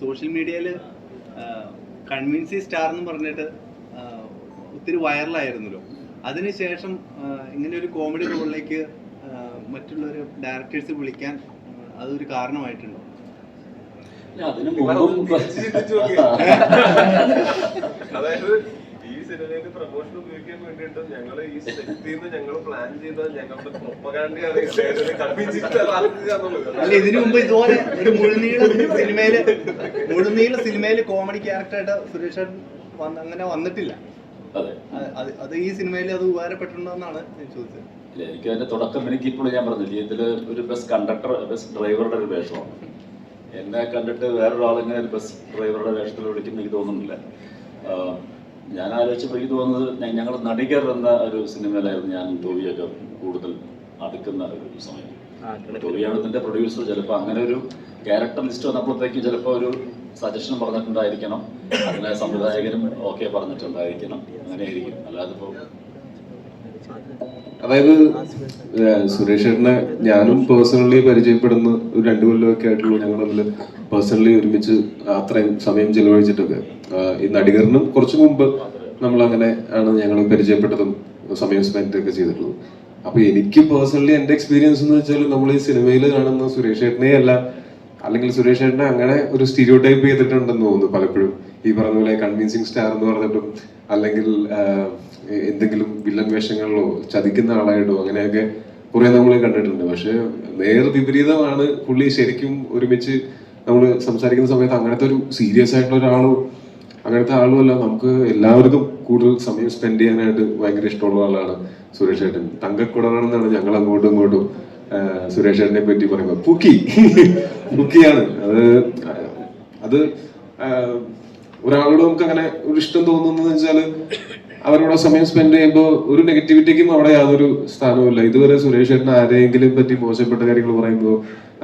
Social മീഡിയയിൽ കൺവിൻസി star എന്ന് പറഞ്ഞിട്ട് ഒത്തിരി വൈറലായിരുന്നല്ലോ. അതിനുശേഷം ഇങ്ങനെ ഒരു കോമഡി റോളിലേക്ക് മറ്റുള്ളവർ ഡയറക്ടേഴ്സ് വിളിക്കാൻ അതൊരു കാരണമായിട്ടുണ്ടോ? ഇല്ല, അതിന് മുമ്പും അതായത് സിനിമയിൽ പ്രൊമോഷൻ ഉപയോഗിക്കാൻ വേണ്ടിയിട്ട് ഞങ്ങൾ ഈ നിന്ന് ഞങ്ങൾ പ്ലാൻ ചെയ്ത ഞങ്ങളുടെ പ്രൊപ്പകാണ്ടിയാണ് അല്ല ഇതിനു മുമ്പ് ഇതുപോലെ ഒരു മുഴുനീള സിനിമയിൽ മുഴുനീള സിനിമയിൽ കോമഡി ക്യാരക്ടറായിട്ട് സുരേഷ് വന്ന് അങ്ങനെ വന്നിട്ടില്ല. അതെ. ഈ സിനിമയിൽ അത് ഉപകാരപ്പെട്ടിട്ടുണ്ടോ എന്നാണ് ഞാൻ ചോദിച്ചത്. ഇല്ല, എനിക്ക് അതിന്റെ തുടക്കം എനിക്ക് ഇപ്പോഴും ഞാൻ പറഞ്ഞില്ല ഇതിൽ ഒരു ബസ് കണ്ടക്ടർ ബസ് ഡ്രൈവറുടെ ഒരു വേഷമാണ്. എന്നെ കണ്ടിട്ട് വേറൊരാളിനെ ഒരു ബസ് ഡ്രൈവറുടെ വേഷത്തിൽ വിളിക്കുന്ന എനിക്ക് തോന്നുന്നില്ല. ഞാൻ ആലോചിച്ചപ്പോൾ എനിക്ക് തോന്നുന്നത് ഞങ്ങൾ നടികർ എന്ന ഒരു സിനിമയിലായിരുന്നു ഞാൻ ടോവിയൊക്കെ കൂടുതൽ അടുക്കുന്ന ഒരു സമയം. ടോവിയാണ് ഇതിന്റെ പ്രൊഡ്യൂസർ. ചിലപ്പോൾ അങ്ങനെ ഒരു ക്യാരക്ടർ ലിസ്റ്റ് വന്നപ്പോഴത്തേക്ക് ചിലപ്പോൾ ഒരു സജഷൻ പറഞ്ഞിട്ടുണ്ടായിരിക്കണം. അതിനെ സംവിധായകനും ഓക്കെ പറഞ്ഞിട്ടുണ്ടായിരിക്കണം. അങ്ങനെ ആയിരിക്കും അല്ലാതെ ഇപ്പോൾ അതായത് സുരേഷേട്ടനെ ഞാനും പേഴ്സണലി പരിചയപ്പെടുന്ന ഒരു രണ്ടു കൊല്ലമൊക്കെ ആയിട്ടുള്ളൂ ഞങ്ങൾ തമ്മിൽ പേഴ്സണലി ഒരുമിച്ച് അത്രയും സമയം ചെലവഴിച്ചിട്ടൊക്കെ. ഈ നടികറിനും കുറച്ചു മുമ്പ് നമ്മൾ അങ്ങനെ ആണ് ഞങ്ങൾ പരിചയപ്പെട്ടതും സമയം സ്പെൻഡ് ഒക്കെ ചെയ്തിട്ടുള്ളത്. അപ്പൊ എനിക്ക് പേഴ്സണലി എന്റെ എക്സ്പീരിയൻസ് എന്ന് വെച്ചാൽ നമ്മൾ ഈ സിനിമയിൽ കാണുന്ന സുരേഷേട്ടനെ അല്ല അല്ലെങ്കിൽ സുരേഷേട്ടനെ അങ്ങനെ ഒരു സ്റ്റീരിയോ ടൈപ്പ് ചെയ്തിട്ടുണ്ടെന്ന് തോന്നുന്നു പലപ്പോഴും. ഈ പറഞ്ഞ പോലെ കൺവിൻസിങ് സ്റ്റാർ എന്ന് പറഞ്ഞിട്ടും അല്ലെങ്കിൽ എന്തെങ്കിലും വില്ലൻ വേഷങ്ങളിലോ ചതിക്കുന്ന ആളായിട്ടോ അങ്ങനെയൊക്കെ കുറെ നമ്മൾ കണ്ടിട്ടുണ്ട്. പക്ഷെ നേർ വിപരീതമാണ് പുള്ളി ശരിക്കും ഒരുമിച്ച് നമ്മൾ സംസാരിക്കുന്ന സമയത്ത് അങ്ങനത്തെ ഒരു സീരിയസ് ആയിട്ടുള്ള ഒരാളോ അങ്ങനത്തെ ആളുമല്ല നമുക്ക് എല്ലാവർക്കും കൂടുതൽ സമയം സ്പെൻഡ് ചെയ്യാനായിട്ട് ഭയങ്കര ഇഷ്ടമുള്ള ആളാണ് സുരേഷ് ഏട്ടൻ. തങ്കക്കുടനാണെന്നാണ് ഞങ്ങൾ അങ്ങോട്ടും ഇങ്ങോട്ടും സുരേഷ് ഏട്ടനെ പറ്റി പറയുമ്പോൾ പുക്കി. പുക്കിയാണ്. അത് അത് ഒരാളോട് നമുക്ക് അങ്ങനെ ഒരു ഇഷ്ടം തോന്നുന്നത് വെച്ചാൽ അവരോട് സമയം സ്പെൻഡ് ചെയ്യുമ്പോൾ ഒരു നെഗറ്റിവിറ്റിക്കും അവിടെ യാതൊരു സ്ഥാനവുമില്ല. ഇതുവരെ സുരേഷ് ഏട്ടൻ ആരെയെങ്കിലും പറ്റി മോശപ്പെട്ട കാര്യങ്ങൾ പറയുന്നതോ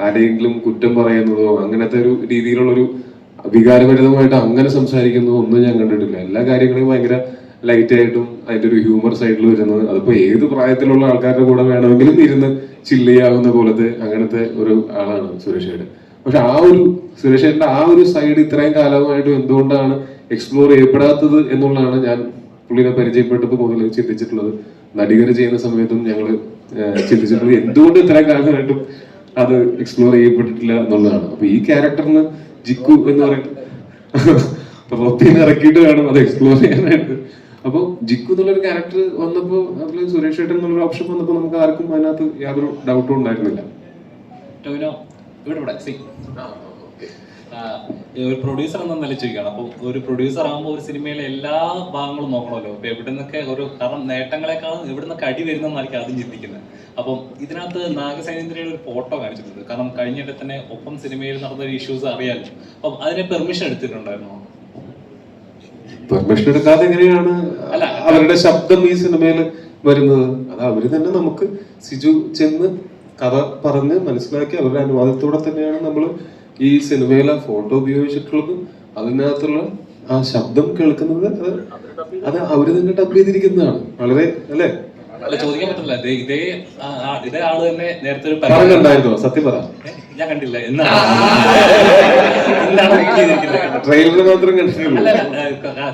ആരെയെങ്കിലും കുറ്റം പറയുന്നതോ അങ്ങനത്തെ ഒരു രീതിയിലുള്ള ഒരു വികാരഭരിതമായിട്ട് അങ്ങനെ സംസാരിക്കുന്നതോ ഒന്നും ഞാൻ കണ്ടിട്ടില്ല. എല്ലാ കാര്യങ്ങളെയും ഭയങ്കര ലൈറ്റ് ആയിട്ടും അതിന്റെ ഒരു ഹ്യൂമർ സൈഡിൽ വരുന്നത് അതിപ്പോ ഏത് പ്രായത്തിലുള്ള ആൾക്കാരുടെ കൂടെ വേണമെങ്കിലും ഇരുന്ന് ചില്ല് പോലത്തെ അങ്ങനത്തെ ഒരു ആളാണ് സുരേഷ് ഏട്ടൻ. പക്ഷെ ആ ഒരു സുരേഷ് ഏട്ടന്റെ ആ ഒരു സൈഡ് ഇത്രയും കാലമായിട്ടും എന്തുകൊണ്ടാണ് എക്സ്പ്ലോർ ചെയ്യപ്പെടാത്തത് എന്നുള്ളതാണ് ഞാൻ പുള്ളിനെ പരിചയപ്പെട്ടപ്പോൾ മുതൽ ചിന്തിച്ചിട്ടുള്ളത് നടികർ ചെയ്യുന്ന സമയത്തും ഞങ്ങൾ ചിന്തിച്ചിട്ടുള്ളത് എന്തുകൊണ്ട് ഇത്രയും കാലമായിട്ടും അത് എക്സ്പ്ലോർ ചെയ്യപ്പെട്ടിട്ടില്ല എന്നുള്ളതാണ്. അപ്പൊ ഈ ക്യാരക്ടറിന് ജിക്കു എന്ന് പറയുന്നത് റൊത്തീനെ ഇറക്കിയിട്ട് വേണം അത് എക്സ്പ്ലോർ ചെയ്യാനായിട്ട്. അപ്പൊ ജിക്കു എന്നുള്ളൊരു ക്യാരക്ടർ വന്നപ്പോൾ അതിൽ സുരേഷ് ഏട്ടൻ എന്നുള്ളൊരു ഓപ്ഷൻ വന്നപ്പോൾ നമുക്ക് ആർക്കും അതിനകത്ത് യാതൊരു ഡൗട്ടും ഉണ്ടായിരുന്നില്ല. ടോവിനോ ഇവിടെ ഇവിടെ സി. ഒരു പ്രൊഡ്യൂസർ എന്ന നില ചോദിക്കുകയാണ്. അപ്പോൾ ഒരു പ്രൊഡ്യൂസർ ആകുമ്പോൾ ഒരു സിനിമയിലെ എല്ലാ ഭാഗങ്ങളും നോക്കണമല്ലോ. അപ്പൊ എവിടെ നിന്നൊക്കെ ഒരു കാരണം നേട്ടങ്ങളെക്കാളും എവിടെ നിന്നൊക്കെ അടി വരുന്നതെന്നായിരിക്കും ആദ്യം ചിന്തിക്കുന്നത്. അപ്പം ഇതിനകത്ത് നാഗസൈനേന്ദ്രയുടെ ഒരു ഫോട്ടോ കാണിച്ചിട്ടുണ്ട്. കാരണം കഴിഞ്ഞിട്ട് തന്നെ ഒപ്പം സിനിമയിൽ നടന്ന ഒരു ഇഷ്യൂസ് അറിയാലോ. അപ്പം അതിനെ പെർമിഷൻ എടുത്തിട്ടുണ്ടായിരുന്നോ? പെർമിഷൻ എടുക്കാതെ എങ്ങനെയാണ് അല്ല. അവരുടെ ശബ്ദം ഈ സിനിമയിൽ വരുന്നത്? അത് അവർ തന്നെ നമുക്ക് സിജു ചെന്ന് കഥ പറഞ്ഞ് മനസ്സിലാക്കി അവരുടെ അനുവാദത്തോടെ തന്നെയാണ് നമ്മൾ ഈ സിനിമയിലെ ഫോട്ടോ ഉപയോഗിച്ചിട്ടുള്ളതും അതിനകത്തുള്ള ആ ശബ്ദം കേൾക്കുന്നത് അത് അവർ തന്നെ ഡബ് ചെയ്തിരിക്കുന്നതാണ്. വളരെ അല്ലേ? അല്ല ചോദിക്കാൻ പറ്റില്ല ഇതേ ഇതേ ആൾ തന്നെ നേരത്തെ ഒരു പറഞ്ഞിട്ടുണ്ടായിരുന്നോ. സത്യം പറ. ഞാൻ കണ്ടില്ല? ട്രെയിലർ മാത്രം കണ്ടിട്ടുള്ളൂ.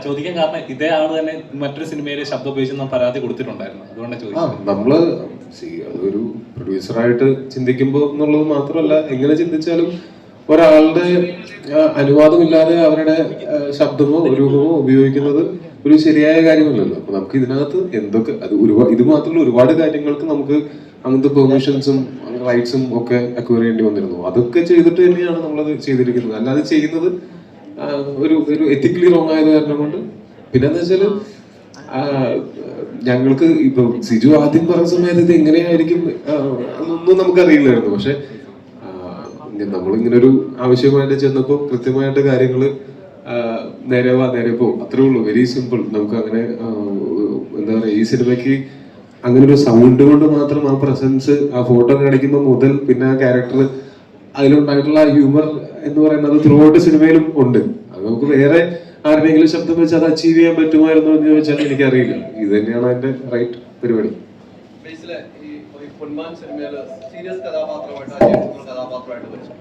ചോദിക്കാൻ കാരണം ഇതേ ആൾ തന്നെ മറ്റൊരു സിനിമയിലെ ശബ്ദം ഉപയോഗിച്ച് നാം പരാതി കൊടുത്തിട്ടുണ്ടായിരുന്നു. അതുകൊണ്ടാണ് ചോദിച്ചത്. നമ്മൾ അതൊരു പ്രൊഡ്യൂസറായിട്ട് ചിന്തിക്കുമ്പോൾ എന്നുള്ളത് മാത്രമല്ല എങ്ങനെ ചിന്തിച്ചാലും ഒരാളുടെ അനുവാദമില്ലാതെ അവരുടെ ശബ്ദമോ രൂപമോ ഉപയോഗിക്കുന്നത് ഒരു ശരിയായ കാര്യമല്ലല്ലോ. അപ്പൊ നമുക്ക് ഇതിനകത്ത് എന്തൊക്കെ അത് ഒരുപാട് ഇത് മാത്രമല്ല ഒരുപാട് കാര്യങ്ങൾക്ക് നമുക്ക് അങ്ങനത്തെ പെർമിഷൻസും റൈറ്റ്സും ഒക്കെ അക്വയർ ചെയ്യേണ്ടി വന്നിരുന്നു. അതൊക്കെ ചെയ്തിട്ട് തന്നെയാണ് നമ്മളത് ചെയ്തിരിക്കുന്നത്. അല്ലാതെ ചെയ്യുന്നത് ഒരു ഒരു എത്തിക്കലി റോങ് ആയത് കാരണം കൊണ്ട്. പിന്നെന്ന് വെച്ചാൽ ഞങ്ങൾക്ക് ഇപ്പൊ സിജു ആദ്യം പറഞ്ഞ സമയത്ത് ഇത് എങ്ങനെയായിരിക്കും നമുക്ക് അറിയില്ലായിരുന്നു പക്ഷെ ഇങ്ങനെ നമ്മളിങ്ങനെ ഒരു ആവശ്യമായിട്ട് ചെന്നപ്പോൾ കൃത്യമായിട്ട് കാര്യങ്ങൾ നേരെ വാ നേരെ പോ. അത്രേ ഉള്ളൂ. വെരി സിമ്പിൾ നമുക്ക് അങ്ങനെ എന്താ പറയാ ഈ സിനിമയ്ക്ക് അങ്ങനെ ഒരു സൗണ്ട് കൊണ്ട് മാത്രം ആ പ്രസൻസ് ആ ഫോട്ടോ കാണിക്കുമ്പോൾ മുതൽ പിന്നെ ആ ക്യാരക്ടർ അതിലുണ്ടായിട്ടുള്ള ഹ്യൂമർ എന്ന് പറയുന്നത് ത്രൂ ഔട്ട് സിനിമയിലും ഉണ്ട്. അത് നമുക്ക് വേറെ ആരുടെയെങ്കിലും ശബ്ദം വെച്ച് അത് അച്ചീവ് ചെയ്യാൻ പറ്റുമായിരുന്നു എന്ന് ചോദിച്ചാൽ എനിക്കറിയില്ല. ഇത് തന്നെയാണ് അതിന്റെ റൈറ്റ് പരിപാടി. പൊന്മാൻ സിനിമയിൽ സീരിയസ് കഥാപാത്രമായിട്ട് അജയ് കഥാപാത്രമായിട്ട് വരും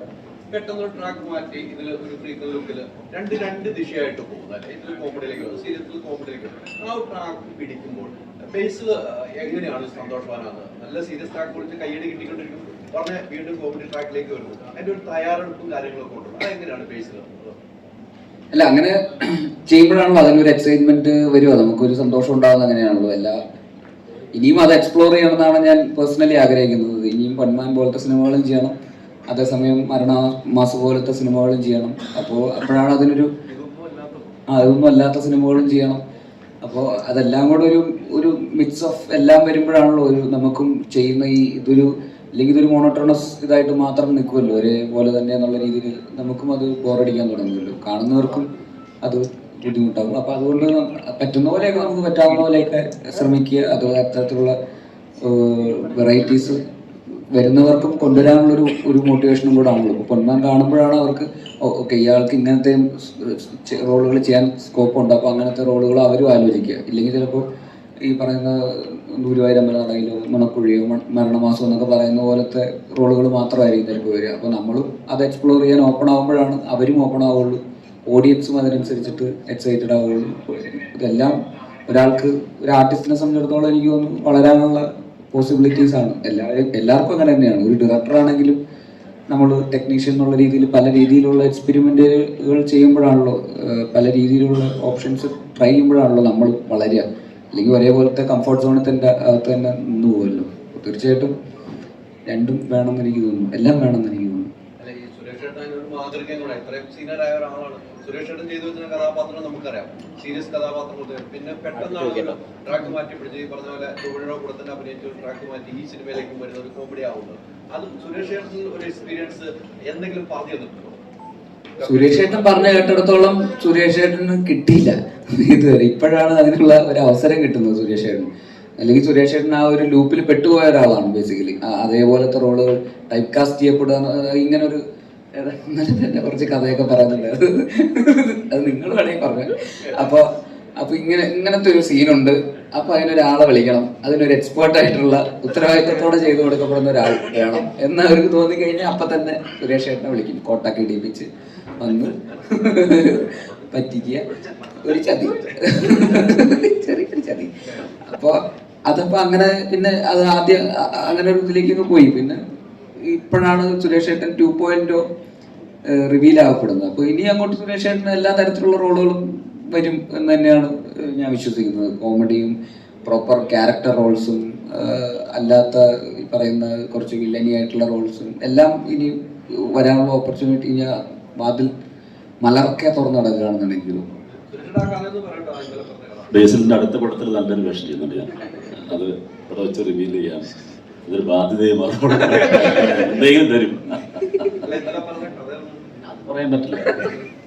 പെട്ടെന്ന് ട്രാക്ക് മാറ്റി ഇതിൽ ഒരു ഫ്രീക്വൻ ലുക്കിൽ രണ്ട് രണ്ട് ദിശയായിട്ട് പോകുന്നത് അല്ലെ? ഇതിൽ കോമഡിയിലേക്ക് വരും സീരിയസിൽ കോമഡിയിലേക്ക് വരും ആ ട്രാക്ക് പിടിക്കുമ്പോൾ ബേസ് എങ്ങനെയാണ് സന്തോഷവാനാണ് നല്ല സീരിയസ് ട്രാക്ക് വിളിച്ച് കൈയടി കിട്ടിക്കൊണ്ടിരിക്കും. പറഞ്ഞ വീണ്ടും കോമഡി ട്രാക്കിലേക്ക് വരുന്നു. അതിന്റെ ഒരു തയ്യാറെടുപ്പും കാര്യങ്ങളൊക്കെ ഉണ്ട്. അതെങ്ങനെയാണ് ബേസിൽ അല്ല അങ്ങനെ ചെയ്യുമ്പോഴാണല്ലോ അതിനൊരു എക്സൈറ്റ്മെന്റ് വരുമോ നമുക്കൊരു സന്തോഷം ഉണ്ടാകുന്ന അങ്ങനെയാണല്ലോ. എല്ലാ ഇനിയും അത് എക്സ്പ്ലോർ ചെയ്യണമെന്നാണ് ഞാൻ പേഴ്സണലി ആഗ്രഹിക്കുന്നത്. ഇനിയും പൺമാൻ പോലത്തെ സിനിമകളും ചെയ്യണം. അതേസമയം മരണ മാസ പോലത്തെ സിനിമകളും ചെയ്യണം. അപ്പോൾ അപ്പോഴാണ് അതിനൊരു അതൊന്നും അല്ലാത്ത സിനിമകളും ചെയ്യണം. അപ്പോൾ അതെല്ലാം കൂടെ ഒരു ഒരു മിക്സ് ഓഫ് എല്ലാം വരുമ്പോഴാണല്ലോ ഒരു നമുക്കും ചെയ്യുന്ന ഈ ഇതൊരു അല്ലെങ്കിൽ ഇതൊരു മോണോട്ടോണസ് ഇതായിട്ട് മാത്രം നിൽക്കുമല്ലോ. ഒരേപോലെ തന്നെ എന്നുള്ള രീതിയിൽ നമുക്കും അത് ബോറടിക്കാൻ തുടങ്ങുമല്ലോ. കാണുന്നവർക്കും അത് ബുദ്ധിമുട്ടാകും. അപ്പോൾ അതുകൊണ്ട് പറ്റുന്ന പോലെയൊക്കെ നമുക്ക് പറ്റാവുന്ന പോലെയൊക്കെ ശ്രമിക്കുക. അഥവാ അത്തരത്തിലുള്ള വെറൈറ്റീസ് വരുന്നവർക്കും കൊണ്ടുവരാനുള്ള ഒരു ഒരു മോട്ടിവേഷനും കൂടെ ആണല്ലോ. ഇപ്പോൾ പൊന്മാൻ കാണുമ്പോഴാണ് അവർക്ക് ഓക്കെ ഇയാൾക്ക് ഇങ്ങനത്തെ റോളുകൾ ചെയ്യാൻ സ്കോപ്പ് ഉണ്ട്. അപ്പോൾ അങ്ങനത്തെ റോളുകൾ അവരും ആലോചിക്കുക. ഇല്ലെങ്കിൽ ചിലപ്പോൾ ഈ പറയുന്ന ഗുരുവായൂരമ്പല നടയിലോ മണക്കുഴിയോ മരണമാസം എന്നൊക്കെ പറയുന്ന പോലത്തെ റോളുകൾ മാത്രമായിരിക്കും ചിലപ്പോൾ വരിക. അപ്പോൾ നമ്മളും അത് എക്സ്പ്ലോർ ചെയ്യാൻ ഓപ്പൺ ആകുമ്പോഴാണ് അവരും ഓപ്പൺ ആവുള്ളൂ. ഓഡിയൻസും അതിനനുസരിച്ചിട്ട് എക്സൈറ്റഡ് ആവുകയും ഇതെല്ലാം ഒരാൾക്ക് ഒരു ആർട്ടിസ്റ്റിനെ സംബന്ധിച്ചിടത്തോളം എനിക്ക് തോന്നുന്നു വളരാനുള്ള പോസിബിലിറ്റീസ് ആണ്. എല്ലാവരും എല്ലാവർക്കും അങ്ങനെ തന്നെയാണ്. ഒരു ഡയറക്ടർ ആണെങ്കിലും നമ്മൾ ടെക്നീഷ്യൻ എന്നുള്ള രീതിയിൽ പല രീതിയിലുള്ള എക്സ്പെരിമെന്റുകൾ ചെയ്യുമ്പോഴാണല്ലോ പല രീതിയിലുള്ള ഓപ്ഷൻസ് ട്രൈ ചെയ്യുമ്പോഴാണല്ലോ നമ്മൾ വളരുക. അല്ലെങ്കിൽ ഒരേപോലത്തെ കംഫർട്ട് സോണിൽ തന്നെ അകത്ത് തന്നെ നിന്ന് പോകുമല്ലോ തീർച്ചയായിട്ടും രണ്ടും വേണമെന്ന് എനിക്ക് തോന്നുന്നു. എല്ലാം വേണമെന്ന് എനിക്ക് തോന്നുന്നു. സുരേഷ് ഏട്ടൻ ചെയ്തു വെച്ചിരുന്ന കഥാപാത്രം നമുക്കറിയാം. സീരിയസ് കഥാപാത്രം കൊണ്ട് പിന്നെ പെട്ടെന്നാണ് ട്രാക്ക് മാറ്റി പിടിച്ച് ഈ പറഞ്ഞ പോലെ തൊഴിലോ കൂടെ തന്നെ അഭിനയിച്ച് ട്രാക്ക് മാറ്റി ഈ സിനിമയിലേക്ക് വരുന്ന ഒരു കോമഡി ആവുന്നത് അത് സുരേഷ് ഏട്ടൻ ഒരു എക്സ്പീരിയൻസ് എന്തെങ്കിലും പറഞ്ഞു തന്നിട്ടുണ്ടോ? സുരേഷ് ഏട്ടൻ പറഞ്ഞ കേട്ടിടത്തോളം സുരേഷ് ഏട്ടന് കിട്ടിയില്ല. ഇതുവരെ. ഇപ്പോഴാണ് അതിനുള്ള ഒരു അവസരം കിട്ടുന്നത് സുരേഷ് ഏട്ടൻ അല്ലെങ്കിൽ സുരേഷ് ഏട്ടൻ ആ ഒരു ലൂപ്പിൽ പെട്ടുപോയ ഒരാളാണ് ബേസിക്കലി അതേപോലത്തെ റോളുകൾ ടൈപ്പ് കാസ്റ്റ് ചെയ്യപ്പെടുക ഇങ്ങനൊരു ഇങ്ങനെ ഒരു കുറച്ച് കഥയൊക്കെ പറയുന്നുണ്ട്. അത് നിങ്ങൾ വേണമെങ്കിൽ പറഞ്ഞു. അപ്പോൾ അപ്പൊ ഇങ്ങനെ ഇങ്ങനത്തെ ഒരു സീനുണ്ട്. അപ്പൊ അതിനൊരാളെ വിളിക്കണം. അതിനൊരു എക്സ്പേർട്ട് ആയിട്ടുള്ള ഉത്തരവാദിത്തത്തോടെ ചെയ്തു കൊടുക്കപ്പെടുന്ന ഒരാൾ വേണം. എന്ന് അവർക്ക് തോന്നിക്കഴിഞ്ഞാൽ അപ്പൊ തന്നെ സുരേഷ് ഏട്ടനെ വിളിക്കും. കോട്ടാക്കി ഇടിപ്പിച്ച് വന്ന്. പറ്റിക്കുക. ഒരു ചതി. ചെറിയൊരു ചതി. അപ്പൊ അതപ്പോ അങ്ങനെ പിന്നെ അത് ആദ്യം അങ്ങനെ ഒരു ഇതിലേക്കൊക്കെ പോയി. പിന്നെ ഇപ്പോഴാണ് സുരേഷ് ഏട്ടൻ ടു പോയിന്റ് റിവീൽ ആവപ്പെടുന്നത് അപ്പോൾ ഇനി അങ്ങോട്ട് സുരേഷ് ഏട്ടന് എല്ലാ തരത്തിലുള്ള റോളുകളും വരും എന്ന് തന്നെയാണ് ഞാൻ വിശ്വസിക്കുന്നത്. കോമഡിയും പ്രോപ്പർ ക്യാരക്ടർ റോൾസും അല്ലാത്ത ഈ പറയുന്ന കുറച്ച് വില്ലനി ആയിട്ടുള്ള റോൾസും എല്ലാം ഇനി വരാനുള്ള ഓപ്പർച്യൂണിറ്റി ഞാൻ വാതിൽ മലർക്കെ തുറന്നു നടക്കുകയാണെന്നാണ് എനിക്ക് തോന്നുന്നത് ഏട്ടൻ അടുത്ത പടത്തിൽ നല്ലൊരു വേഷം ചെയ്യുന്നുണ്ട് ഞാൻ. അത് ഇവിടെ വെച്ച് റിവീൽ ചെയ്യാം. ഇതൊരു ബാധ്യതയും എന്തെങ്കിലും തരും. അല്ല ഇന്നലെ പറഞ്ഞ കഥ അത് പറയാൻ പറ്റില്ല.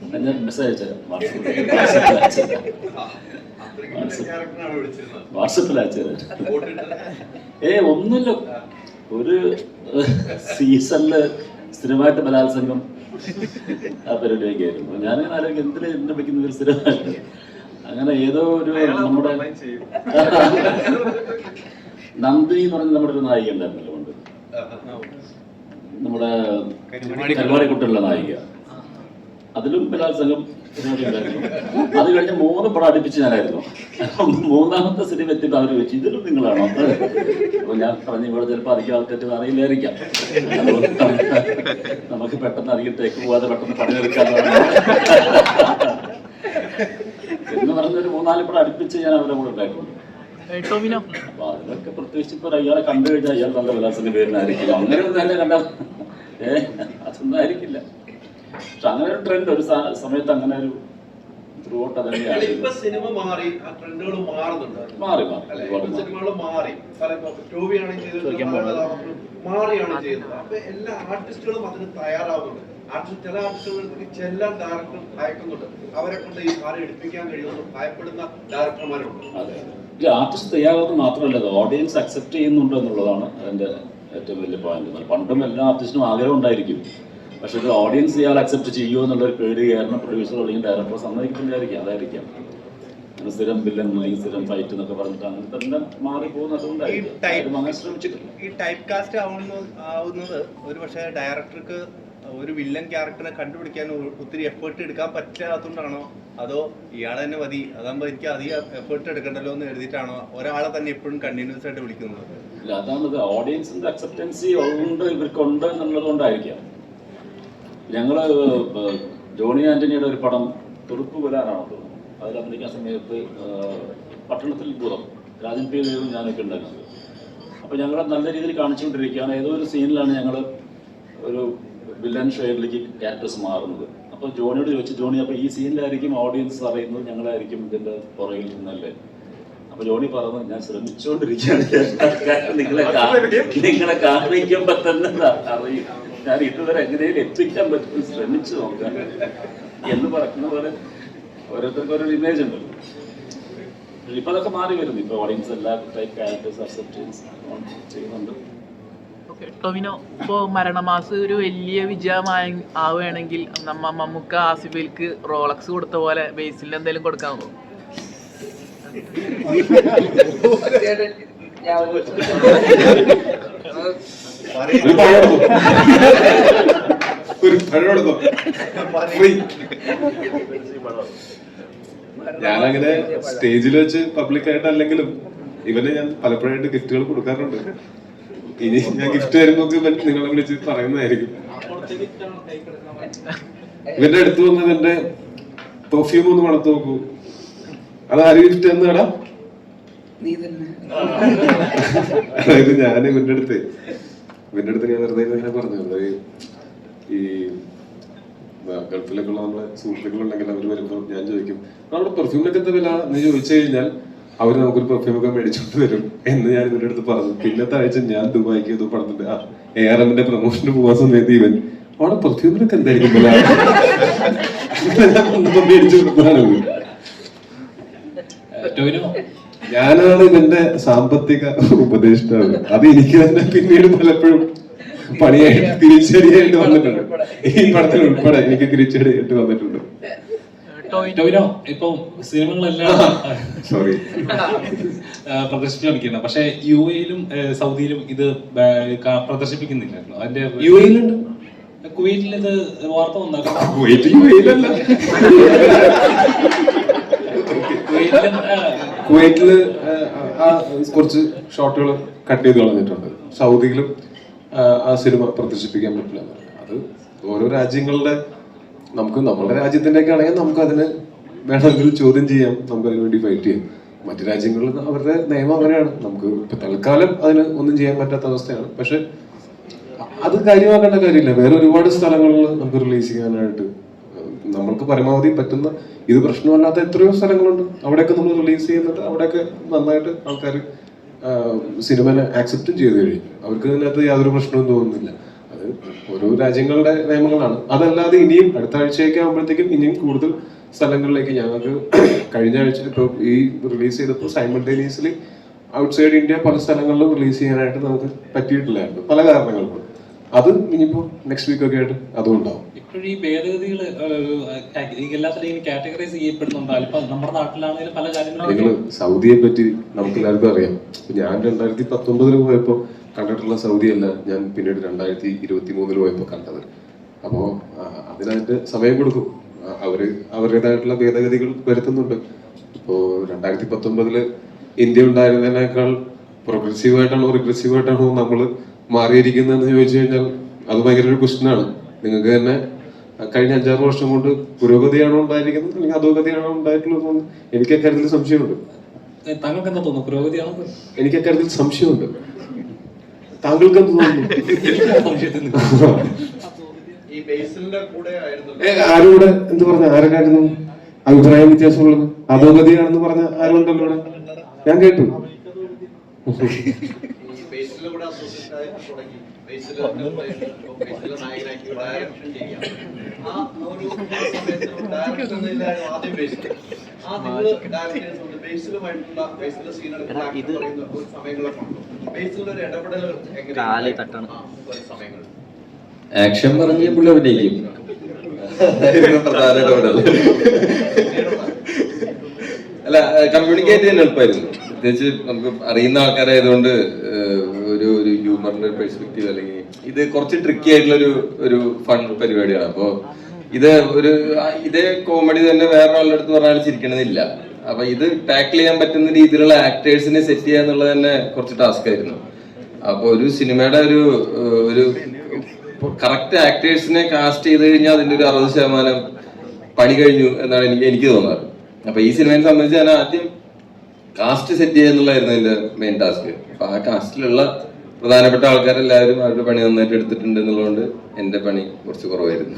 അത് ഞാൻ മെസ്സേജ് അയച്ചുതരാം വാട്സപ്പിൽ അയച്ചുതരാം ഏ ഒന്നുമില്ല. ഒരു സീസണിൽ സ്ഥിരമായിട്ട് ബലാത്സംഗം ആ പരിപാടിയൊക്കെ ആയിരുന്നു ഞാനിങ്ങനെ ആലോചിക്കും എന്തിനാ എന്നെ വയ്ക്കുന്ന ഒരു സ്ഥിരമായിട്ട്? അങ്ങനെ ഏതോ ഒരു നമ്മുടെ എന്ന് പറഞ്ഞ നമ്മുടെ ഒരു നായിക ഉണ്ടായിരുന്നല്ലോ കൊണ്ട് നമ്മുടെ കരുവാടിക്കുട്ടുള്ള നായിക. അതിലും ബലാത്സംഗം അത് കഴിഞ്ഞ് മൂന്ന് പടം അടുപ്പിച്ച് ഞാനായിരുന്നു. മൂന്നാമത്തെ സിനിമ എത്തിയിട്ട് അവർ വെച്ച് ഇതിലും നിങ്ങളാണോ? അപ്പൊ ഞാൻ പറഞ്ഞു ഇവിടെ ചിലപ്പോൾ അധികം ആൾക്കാർക്ക് അറിയില്ലായിരിക്കാം. നമുക്ക് പെട്ടെന്ന് അറിയത്തേക്ക് തേക്ക് പോവാതെ പെട്ടെന്ന് പണിയെടുക്കാൻ എന്ന് പറഞ്ഞൊരു മൂന്നാൽ പടം അടുപ്പിച്ച് ഞാൻ അവരുടെ കൂടെ ഉണ്ടായിട്ടുണ്ട്. അപ്പൊ അതിലൊക്കെ പ്രത്യേകിച്ച് ഇപ്പൊ അയാളെ കണ്ടു കഴിഞ്ഞാൽ അയാൾ നല്ല വിലാസത്തിന്റെ പേരിലായിരിക്കും അങ്ങനെ ഒന്നും എന്നെ കണ്ട ഏ അതൊന്നും ആയിരിക്കില്ല. പക്ഷെ അങ്ങനെ ഒരു ട്രെൻഡ് ഒരു സമയത്ത് അങ്ങനെ ഒരു ത്രൂ ഔട്ട് അല്ല, സിനിമ മാറി ആ ട്രെൻഡുകൾ മാറുന്നുണ്ട്? മാറി മാറി. മാറി. സിനിമകൾ മാറി ടോവിയാണ് ചെയ്തത് മാറിയാണ് ചെയ്യുന്നത്. അപ്പൊ എല്ലാ ആർട്ടിസ്റ്റുകളും അതിന് തയ്യാറാവുന്നുണ്ട്. ആർട്ടിസ്റ്റ് ചില ആർട്ടിസ്റ്റുകൾക്ക് ചെല്ലാൻ ഡയറക്ടർ ഭയക്കുന്നുണ്ട്. അവരെ കൊണ്ട് ഈ കാര്യം എടുപ്പിക്കാൻ കഴിയുമെന്ന് ഭയപ്പെടുന്ന ഡയറക്ടർമാരുണ്ട് ഇത് ആർട്ടിസ്റ്റ് തയ്യാറാകുന്നത് മാത്രമല്ല അത് ഓഡിയൻസ് അക്സെപ്റ്റ് ചെയ്യുന്നുണ്ട് എന്നുള്ളതാണ് അതിന്റെ ഏറ്റവും വലിയ പോയിന്റ് പണ്ടും എല്ലാ ആർട്ടിസ്റ്റിനും ആഗ്രഹം ഉണ്ടായിരിക്കും. പക്ഷെ ഇത് ഓഡിയൻസ് ഇയാൾ അക്സെപ്റ്റ് ചെയ്യുമോ എന്നുള്ളൊരു പേടി കാരണം പ്രൊഡ്യൂസർ അല്ലെങ്കിൽ ഡയറക്ടർ സമ്മതിക്കുന്നില്ലായിരിക്കും അതായിരിക്കാം. അങ്ങനെ സ്ഥിരം അല്ലെങ്കിൽ സ്ഥിരം ഫൈറ്റ് എന്നൊക്കെ പറഞ്ഞിട്ട് അങ്ങനത്തെ എല്ലാം മാറി പോകുന്നത് അതുകൊണ്ടായിരിക്കും type- ആരും അങ്ങനെ ശ്രമിച്ചിട്ടില്ല. ഈ ടൈപ്പ് കാസ്റ്റ് ആവുന്നത് ഒരു പക്ഷേ ഡയറക്ടർക്ക് ഒരു വില്ലൻ ക്യാരക്ടറിനെ കണ്ടുപിടിക്കാൻ ഒത്തിരി എഫേർട്ട് എടുക്കാൻ പറ്റാത്തതുകൊണ്ടാണോ? അതോ ഇയാൾ തന്നെ മതി. അതാകുമ്പോൾ എനിക്ക് അധികം എഫേർട്ട് എടുക്കണ്ടല്ലോ എന്ന് എഴുതിയിട്ടാണോ ഒരാളെ തന്നെ എപ്പോഴും കണ്ടിന്യൂസ് ആയിട്ട് വിളിക്കുന്നത്? ഇല്ല അതാണത്. ഓഡിയൻസിന്റെ അക്സെപ്റ്റൻസി ഉണ്ട് ഇവർക്കുണ്ട് എന്നുള്ളത് കൊണ്ടായിരിക്കാം ഞങ്ങൾ ജോണി ആന്റണിയുടെ ഒരു പടം തുറുപ്പ് പുലാനാണ് തോന്നുന്നു. അതിൽ അഭിനയിക്കാൻ സമയത്ത് പട്ടണത്തിൽ ഭൂതം രാജൻ പി ദേവും ഞാനൊക്കെ ഉണ്ടായിരുന്നത്. അപ്പോൾ ഞങ്ങളെ നല്ല രീതിയിൽ കാണിച്ചുകൊണ്ടിരിക്കുകയാണ്. ഏതോ ഒരു സീനിലാണ് ഞങ്ങൾ ഒരു വില്ലൻ ഷെയറിലേക്ക് ക്യാരക്ടേഴ്സ് മാറുന്നത്. അപ്പോൾ ജോണിയോട് ചോദിച്ചു ജോണി അപ്പോൾ ഈ സീനിലായിരിക്കും ഓഡിയൻസ് അറിയുന്നത് ഞങ്ങളായിരിക്കും ഇതിന്റെ പുറകിൽ നിന്നല്ലേ? അപ്പൊ ജോണി പറഞ്ഞു ഞാൻ ശ്രമിച്ചുകൊണ്ടിരിക്കുകയാണ്. നിങ്ങളെ നിങ്ങളെ കാണിക്കുമ്പോ തന്നെ അറിയും. ഞാൻ ഇതുവരെ എങ്ങനെയും എത്തിക്കാൻ പറ്റും ശ്രമിച്ചു നോക്കാം എന്ന് പറയുന്ന പോലെ ഓരോരുത്തർക്കും ഓരോ ഇമേജ് ഉണ്ട്. ഇപ്പൊ അതൊക്കെ മാറി വരുന്നു. ഇപ്പൊ ഓഡിയൻസ് എല്ലാ ടൈപ്പ് ക്യാരക്ടേഴ്സ് അക്സെപ്റ്റ് ചെയ്യുന്നുണ്ട്. ഓക്കെ ടൊവിനോ ഇപ്പോൾ മരണമാസ് ഒരു വലിയ വിജയമായ ആവുകയാണെങ്കിൽ നമ്മ മമ്മൂക്ക ആസിഫിൽക്ക് റോളക്സ് കൊടുത്ത പോലെ ബേസിൽ എന്തെങ്കിലും കൊടുക്കാമോ. ഞാനങ്ങനെ സ്റ്റേജിൽ വെച്ച് പബ്ലിക് അല്ലെങ്കിലും ഇവന് ഞാൻ പലപ്പോഴായിട്ട് ഗിഫ്റ്റുകൾ കൊടുക്കാറുണ്ട് ഇനി ഞാൻ ഗിഫ്റ്റ് വരുമ്പോ നിങ്ങളെ വിളിച്ച് പറയുന്നതായിരിക്കും. ഇവന്റെ അടുത്ത് വന്നത് എന്റെ പെർഫ്യൂം ഒന്ന് മണത്ത് നോക്കൂ. അത് ആര് ഗിഫ്റ്റ് എന്നാടാ അതായത് ഞാൻ ഇവന്റെ അടുത്ത്. ഇവന്റെ അടുത്ത് ഞാൻ വെറുതെ ഇങ്ങനെ പറഞ്ഞു അതായത് ഈ ഗൾഫിലൊക്കെ ഉള്ള നമ്മളെ സുഹൃത്തുക്കളുണ്ടെങ്കിൽ അവർ വരുമ്പോൾ ഞാൻ ചോദിക്കും നമ്മുടെ പെർഫ്യൂമിനൊക്കെ എന്താ വില? എന്ന് ചോദിച്ചു കഴിഞ്ഞാൽ അവർ നമുക്കൊരു പെർഫ്യൂം ഒക്കെ മേടിച്ചോണ്ട് വരും എന്ന് ഞാൻ ഇവരുടെ അടുത്ത് പറഞ്ഞു. പിന്നത്തെ ആഴ്ച ഞാൻ ദുബായിക്ക് ഇത് പടത്തിന്റെ ആ എ ആർ എമ്മിന്റെ പ്രൊമോഷന് പോകാൻ സമയത്ത് ഇവൻ അവിടെ പെർഫ്യൂമിനൊക്കെ എന്തായിരിക്കും മേടിച്ചു ഞാനാണ് ഇതിന്റെ സാമ്പത്തിക ഉപദേഷ്ടാവ്. അത് എനിക്ക് തന്നെ പിന്നീട് പലപ്പോഴും പണിയായിട്ട് തിരിച്ചടിയായിട്ട് വന്നിട്ടുണ്ട്. ഈ പടത്തിൽ ഉൾപ്പെടെ എനിക്ക് തിരിച്ചടിയായിട്ട് വന്നിട്ടുണ്ട്. ടൊവിനോ ഇപ്പൊ സിനിമകളെല്ലാം സോറി പ്രദർശിപ്പിച്ചുകൊണ്ടിരിക്കുന്നത് പക്ഷെ യു എയിലും സൗദിയിലും ഇത് പ്രദർശിപ്പിക്കുന്നില്ലായിരുന്നു. അതിന്റെ യു എയിലുണ്ട് കുവൈറ്റിൽ ഇത് വാർത്ത എയിലല്ല കുവൈറ്റിലും കുറച്ച് ഷോട്ടുകൾ കട്ട് ചെയ്ത് കളഞ്ഞിട്ടുണ്ട്. സൗദിയിലും ആ, സിനിമ പ്രദർശിപ്പിക്കാൻ പറ്റില്ല. അത് ഓരോ രാജ്യങ്ങളുടെ നമുക്ക് നമ്മുടെ രാജ്യത്തിന്റെ ഒക്കെ ആണെങ്കിൽ നമുക്ക് അതിന് വേണമെങ്കിൽ ചോദ്യം ചെയ്യാം. നമുക്ക് അതിന് വേണ്ടി ഫൈറ്റ് ചെയ്യാം. മറ്റു രാജ്യങ്ങളിൽ അവരുടെ നിയമം അങ്ങനെയാണ്. നമുക്ക് ഇപ്പൊ തൽക്കാലം അതിന് ഒന്നും ചെയ്യാൻ പറ്റാത്ത അവസ്ഥയാണ്. പക്ഷെ അത് കാര്യമാക്കേണ്ട കാര്യമില്ല. വേറെ ഒരുപാട് സ്ഥലങ്ങളിൽ നമുക്ക് റിലീസ് ചെയ്യാനായിട്ട് നമ്മൾക്ക് പരമാവധി പറ്റുന്ന ഇത് പ്രശ്നമല്ലാത്ത എത്രയോ സ്ഥലങ്ങളുണ്ട്. അവിടെയൊക്കെ നമ്മൾ റിലീസ് ചെയ്യുന്നുണ്ട്. അവിടെയൊക്കെ നന്നായിട്ട് ആൾക്കാർ സിനിമനെ ആക്സെപ്റ്റും ചെയ്ത് കഴിഞ്ഞു. അവർക്ക് ഇതിനകത്ത് യാതൊരു പ്രശ്നവും തോന്നുന്നില്ല. ഓരോ രാജ്യങ്ങളുടെ നിയമങ്ങളാണ്. അതല്ലാതെ ഇനിയും അടുത്ത ആഴ്ചയൊക്കെ ആകുമ്പോഴത്തേക്കും ഇനിയും കൂടുതൽ സ്ഥലങ്ങളിലേക്ക് ഞങ്ങൾക്ക് കഴിഞ്ഞ ആഴ്ച ഇപ്പോൾ ഈ റിലീസ് ചെയ്തപ്പോൾ സൈമൾട്ടേനിയസ്ലി ഔട്ട്സൈഡ് ഇന്ത്യ പല സ്ഥലങ്ങളിലും റിലീസ് ചെയ്യാനായിട്ട് നമുക്ക് പറ്റിയിട്ടില്ലായിരുന്നു. പല കാരണങ്ങൾ കൊണ്ട്. അത് ഇനിയിപ്പോ നെക്സ്റ്റ് വീക്ക് ഒക്കെ ആയിട്ട് അതും ഉണ്ടാവും. ഇപ്പോഴും ഈ ഭേദഗതികൾ എല്ലാത്തിലും കാറ്റഗറൈസ് ചെയ്യപ്പെടുന്നുണ്ട്. ഇപ്പൊ നമ്മുടെ നാട്ടിലാണെങ്കിലും പല നിങ്ങൾ കാര്യങ്ങളും സൗദിയെ പറ്റി നമുക്ക് എല്ലാവർക്കും അറിയാം ഞാൻ രണ്ടായിരത്തി പത്തൊമ്പതിൽ പോയപ്പോൾ കണ്ടിട്ടുള്ള സൗദി അല്ല ഞാൻ പിന്നീട് രണ്ടായിരത്തി ഇരുപത്തി മൂന്നിൽ പോയപ്പോൾ കണ്ടത് അപ്പോൾ അതിനായിട്ട് സമയം കൊടുക്കും. അവർ അവരുടേതായിട്ടുള്ള ഭേദഗതികൾ വരുത്തുന്നുണ്ട്. ഇപ്പോൾ രണ്ടായിരത്തി പത്തൊമ്പതിൽ ഇന്ത്യ ഉണ്ടായിരുന്നതിനേക്കാൾ പ്രോഗ്രസീവ് ആയിട്ടാണോ റിഗ്രസീവ് ആയിട്ടാണോ നമ്മൾ മാറിയിരിക്കുന്നതെന്ന് ചോദിച്ചു കഴിഞ്ഞാൽ അത് ഭയങ്കര ഒരു ക്വസ്റ്റ്യനാണ്. നിങ്ങൾക്ക് തന്നെ കഴിഞ്ഞ അഞ്ചാറ് വർഷം കൊണ്ട് പുരോഗതിയാണോ ഉണ്ടായിരിക്കുന്നത്? അല്ലെങ്കിൽ അധോഗതിയാണോ ഉണ്ടായിട്ടുള്ളത് എന്ന് എനിക്ക് അക്കാര്യത്തിൽ സംശയമുണ്ട്. താങ്കൾക്ക് എന്താ തോന്നുന്നു? പുരോഗതിയാണോ? എനിക്ക് അക്കാര്യത്തിൽ സംശയമുണ്ട്. താങ്കൾക്ക് എന്ത് തോന്നുന്നു ആരോട്? എന്ത് പറഞ്ഞ? ആരൊക്കെയായിരുന്നു അഭിപ്രായ വ്യത്യാസമുള്ളത് അധോഗതിയാണെന്ന് പറഞ്ഞ ആരുണ്ടല്ലോ ഞാൻ കേട്ടു. ആക്ഷൻ പറഞ്ഞ് പുള്ളി അഭിനയിക്കും പ്രധാന ഇടപെടൽ അല്ല കമ്മ്യൂണിക്കേറ്റ് ചെയ്യാൻ എളുപ്പമായിരുന്നു പ്രത്യേകിച്ച് നമുക്ക് അറിയുന്ന ആൾക്കാരായതുകൊണ്ട് ഒരു ഒരു ഹ്യൂമറിന്റെ പെർസ്പെക്റ്റീവ് അല്ലെങ്കിൽ ഇത് കുറച്ച് ട്രിക്കി ആയിട്ടുള്ള ഒരു ഒരു ഫൺ പരിപാടിയാണ് അപ്പോൾ ഇത് ഒരു ഇതേ കോമഡി തന്നെ വേറെ ഒരാളുടെ അടുത്ത് പറഞ്ഞാൽ ചിരിക്കണമെന്നില്ല അപ്പൊ ഇത് ടാക്കിൾ ചെയ്യാൻ പറ്റുന്ന രീതിയിലുള്ള ആക്ടേഴ്സിനെ സെറ്റ് ചെയ്യുക എന്നുള്ളത് തന്നെ കുറച്ച് ടാസ്ക് ആയിരുന്നു. അപ്പൊ ഒരു സിനിമയുടെ ഒരു ഒരു കറക്റ്റ് ആക്ടേഴ്സിനെ കാസ്റ്റ് ചെയ്ത് കഴിഞ്ഞാൽ അതിന്റെ ഒരു അറുപത് ശതമാനം പണി കഴിഞ്ഞു എന്നാണ് എനിക്ക് എനിക്ക് തോന്നാറ്. അപ്പൊ ഈ സിനിമയെ സംബന്ധിച്ച് ഞാൻ ആദ്യം കാസ്റ്റ് സെറ്റ് ചെയ്യുക എന്നുള്ളതായിരുന്നു എന്റെ മെയിൻ ടാസ്ക് അപ്പൊ ആ കാസ്റ്റിലുള്ള പ്രധാനപ്പെട്ട ആൾക്കാരെല്ലാവരും അവരുടെ പണി നന്നായിട്ട് എടുത്തിട്ടുണ്ട് എന്നുള്ളതുകൊണ്ട് എന്റെ പണി കുറച്ച് കുറവായിരുന്നു.